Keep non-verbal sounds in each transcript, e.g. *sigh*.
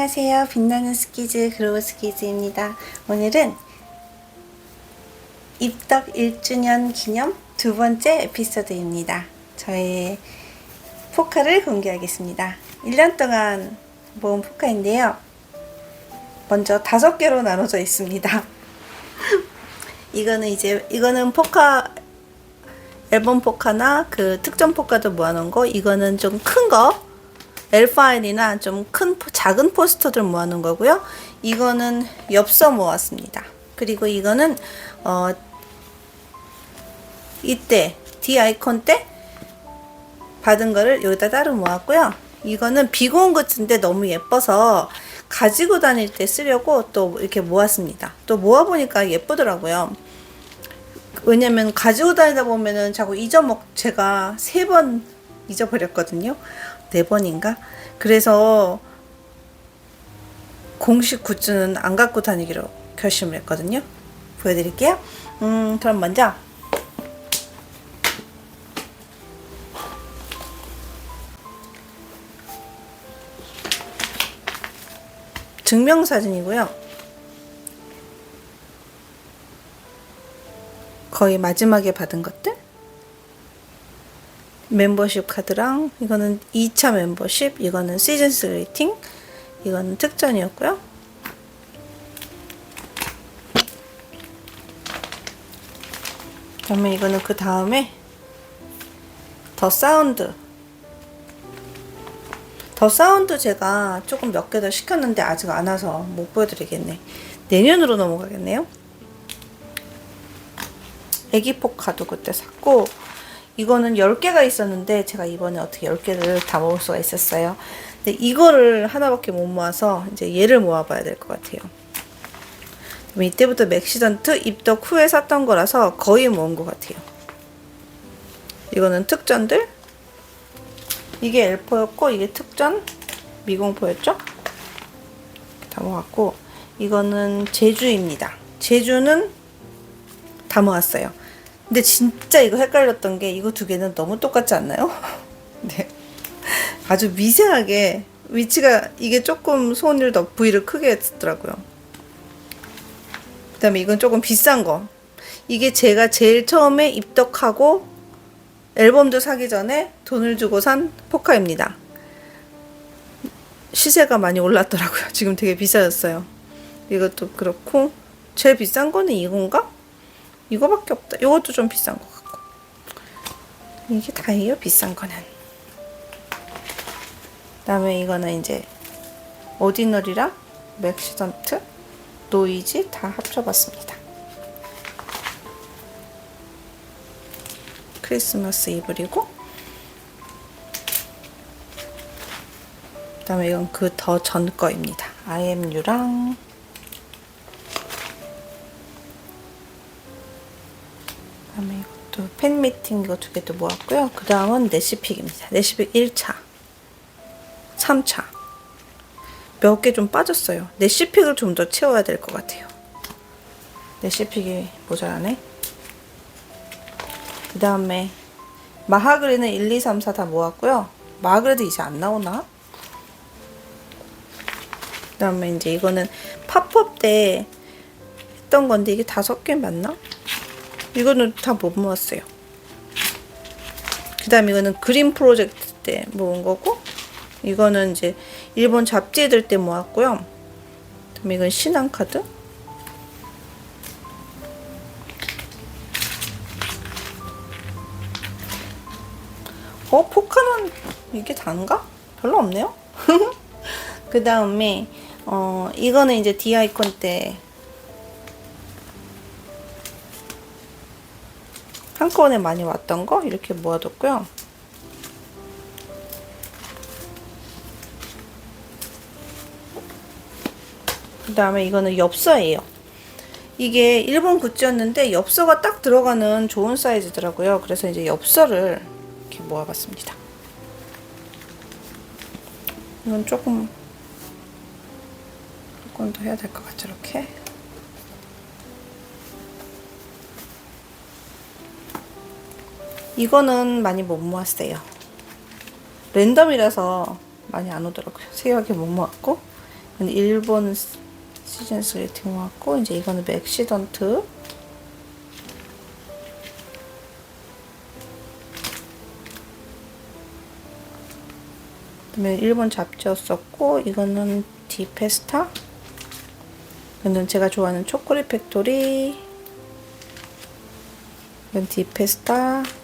안녕하세요. 빛나는 스키즈 그로우 스키즈입니다. 오늘은 입덕 1주년 기념 두 번째 에피소드입니다. 저의 포카를 공개하겠습니다. 1년 동안 모은 포카인데요. 먼저 다섯 개로 나눠져 있습니다. *laughs* 이거는 이제 이거는 포카 앨범 포카나 그 특전 포카도 모아놓은 거 이거는 좀 큰 거 엘파일이나 좀 큰 작은 포스터들 모아놓은 거고요. 이거는 엽서 모았습니다. 그리고 이거는 어 이때 D 아이콘 때 받은 거를 여기다 따로 모았고요. 이거는 비공 굿즈인데 너무 예뻐서 가지고 다닐 때 쓰려고 또 이렇게 모았습니다. 또 모아보니까 예쁘더라고요. 왜냐면 가지고 다니다 보면은 자꾸 잊어먹 제가 세 번 잊어버렸거든요. 네 번인가? 그래서 공식 굿즈는 안 갖고 다니기로 결심을 했거든요. 보여드릴게요. 음, 그럼 먼저 증명사진이고요. 거의 마지막에 받은 것들 멤버십 카드랑 이거는 2차 멤버십 이거는 시즌3 레이팅 이거는 특전이었고요. 그러면 이거는 그 다음에 더 사운드. 더 사운드 제가 조금 몇 개 더 시켰는데 아직 안 와서 못 보여드리겠네. 내년으로 넘어가겠네요. 애기 포 카도 그때 샀고 이거는 10개가 있었는데 제가 이번에 어떻게 10개를 다 먹을 수가 있었어요. 근데 이거를 하나밖에 못 모아서 이제 얘를 모아봐야 될 것 같아요. 이때부터 맥시던트 입덕 후에 샀던 거라서 거의 모은 것 같아요. 이거는 특전들 이게 엘포였고 이게 특전 미공포였죠? 다 모았고 이거는 제주입니다. 제주는 다 모았어요. 근데 진짜 이거 헷갈렸던 게 이거 두 개는 너무 똑같지 않나요? *laughs* 네. 아주 미세하게 위치가 이게 조금 손을 더 부위를 크게 했더라고요. 그 다음에 이건 조금 비싼 거. 이게 제가 제일 처음에 입덕하고 앨범도 사기 전에 돈을 주고 산 포카입니다. 시세가 많이 올랐더라고요. 지금 되게 비싸졌어요. 이것도 그렇고 제일 비싼 거는 이건가? 이거밖에 없다. 이것도 좀 비싼 것 같고. 이게 다예요, 비싼 거는. 그다음에 이거는 이제 오디너리랑 맥시던트, 노이즈 다 합쳐봤습니다. 크리스마스 이블이고 그 다음에 이건 그 더 전 거입니다. IMU랑 다음에 이것도 팬미팅 이거 두 개도 모았고요. 그 다음은 레시픽입니다. 레시픽 1차, 3차. 몇 개 좀 빠졌어요. 레시픽을 좀 더 채워야 될 것 같아요. 레시픽이 모자라네. 그 다음에 마하그리는 1, 2, 3, 4 다 모았고요. 마하그리도 이제 안 나오나? 그 다음에 이제 이거는 팝업 때 했던 건데 이게 다섯 개 맞나? 이거는 다 못 모았어요. 그 다음 이거는 그림 프로젝트 때 모은 거고 이거는 이제 일본 잡지들 때 모았고요. 그다음에 이건 신한카드. 어 포카는 이게 단가? 별로 없네요. *laughs* 그 다음에 어 이거는 이제 D 아이콘 때 한꺼번에 많이 왔던 거 이렇게 모아뒀고요. 그 다음에 이거는 엽서예요. 이게 일본 굿즈였는데 엽서가 딱 들어가는 좋은 사이즈더라고요. 그래서 이제 엽서를 이렇게 모아봤습니다. 이건 조금 조금 더 해야 될 것 같죠, 이렇게. 이거는 많이 못 모았어요. 랜덤이라서 많이 안 오더라고요. 세하게 못 모았고 일본 시즌 스웨팅 왔고 이제 이거는 맥시던트 그다음에 일본 잡지였었고 이거는 디페스타 이거는 제가 좋아하는 초콜릿 팩토리 이건 디페스타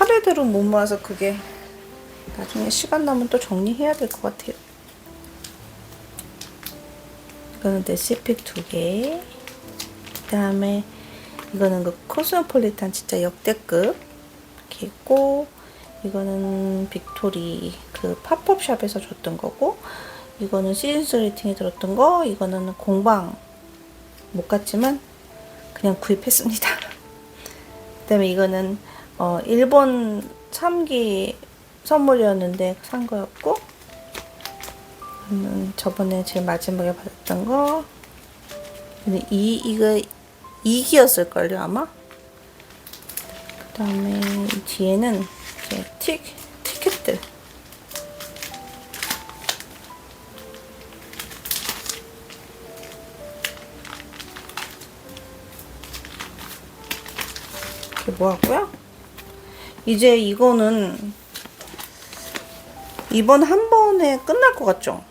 차례대로 못 모아서 그게 나중에 시간 나면 또 정리해야 될 것 같아요. 이거는 레시픽 두 개. 그 다음에 이거는 그 코스모폴리탄 진짜 역대급 이렇게 있고 이거는 빅토리 그 팝업 샵에서 줬던 거고 이거는 시즌스 레이팅에 들었던 거 이거는 공방 못 갔지만 그냥 구입했습니다. *laughs* 그 다음에 이거는 어 일본 3기 선물이었는데 산 거였고 이거는 저번에 제일 마지막에 받았던 거. 근데 이 이거 2기였을걸요 아마? 그 다음에 뒤에는 이제 티, 티켓들. 이게 뭐하고요? 이제 이거는 이번 한 번에 끝날 것 같죠?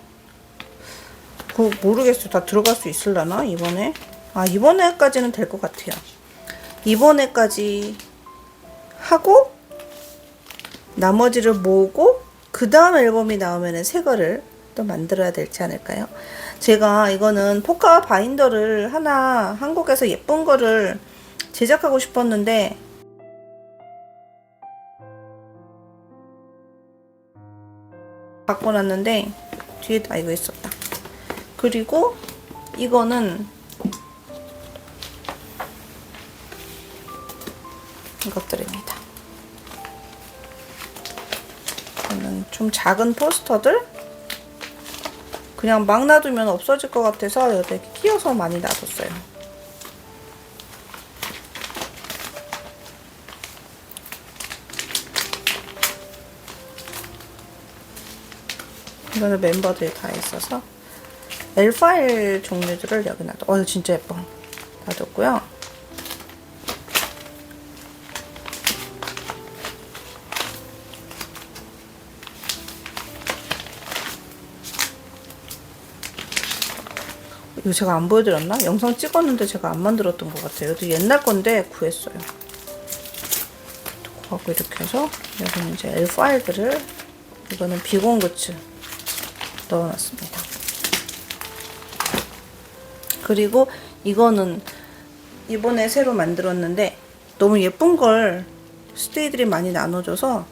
그 모르겠어요. 다 들어갈 수 있을라나 이번에? 아 이번에까지는 될 것 같아요. 이번에까지 하고 나머지를 모으고 그 다음 앨범이 나오면은 새 거를 또 만들어야 되지 않을까요? 제가 이거는 포카 바인더를 하나 한국에서 예쁜 거를 제작하고 싶었는데 났는데 뒤에 다 이거 있었다. 그리고 이거는 이것들입니다. 이거는 좀 작은 포스터들 그냥 막 놔두면 없어질 것 같아서 여기 끼워서 많이 놔뒀어요. 이거는 멤버들이 다 있어서 L파일 종류들을 여기 놔둬. 어, 진짜 예뻐. 놔뒀고요. 이거 제가 안 보여드렸나? 영상 찍었는데 제가 안 만들었던 것 같아요. 이것도 옛날 건데 구했어요. 하고 이렇게 해서 여기는 이제 L 파일들을 이거는 비공 굿즈 넣어놨습니다. 그리고 이거는 이번에 새로 만들었는데 너무 예쁜 걸 스테이들이 많이 나눠줘서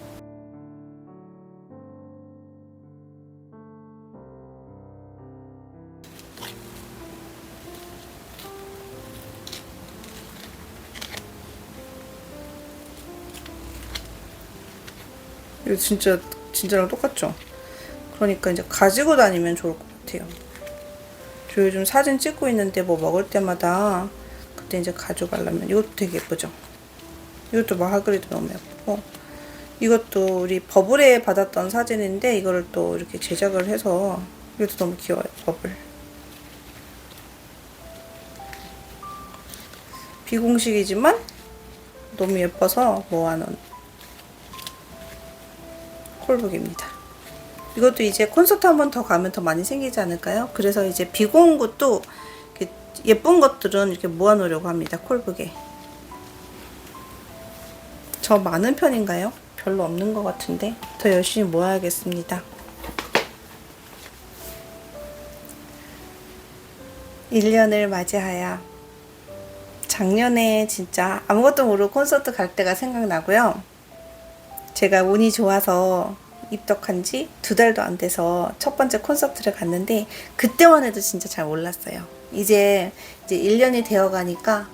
이거 진짜 진짜랑 똑같죠? 그러니까 이제 가지고 다니면 좋을 것 같아요. 저 요즘 사진 찍고 있는데 뭐 먹을 때마다 그때 이제 가져가려면 이것도 되게 예쁘죠? 이것도 마하그리도 너무 예쁘고 이것도 우리 버블에 받았던 사진인데 이거를 또 이렇게 제작을 해서 이것도 너무 귀여워요 버블 비공식이지만 너무 예뻐서 모아놓은 콜북입니다. 이것도 이제 콘서트 한 번 더 가면 더 많이 생기지 않을까요? 그래서 이제 비공은 것도 예쁜 것들은 이렇게 모아놓으려고 합니다. 콜북에. 저 많은 편인가요? 별로 없는 것 같은데 더 열심히 모아야겠습니다. 1년을 맞이하여 작년에 진짜 아무것도 모르고 콘서트 갈 때가 생각나고요. 제가 운이 좋아서 입덕한 지 두 달도 안 돼서 첫 번째 콘서트를 갔는데 그때만 해도 진짜 잘 몰랐어요. 이제 이제 1년이 되어 가니까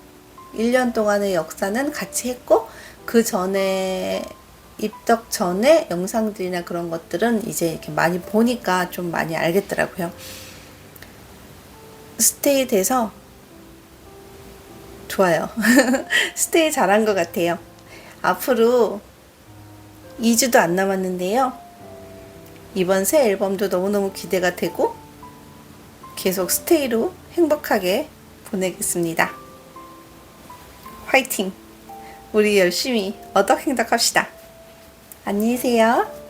1년 동안의 역사는 같이 했고 그 전에 입덕 전에 영상들이나 그런 것들은 이제 이렇게 많이 보니까 좀 많이 알겠더라고요. 스테이 돼서 좋아요. *laughs* 스테이 잘한 것 같아요. 앞으로 2주도 안 남았는데요. 이번 새 앨범도 너무너무 기대가 되고 계속 스테이로 행복하게 보내겠습니다. 화이팅! 우리 열심히 어덕행덕 합시다. 안녕히 계세요.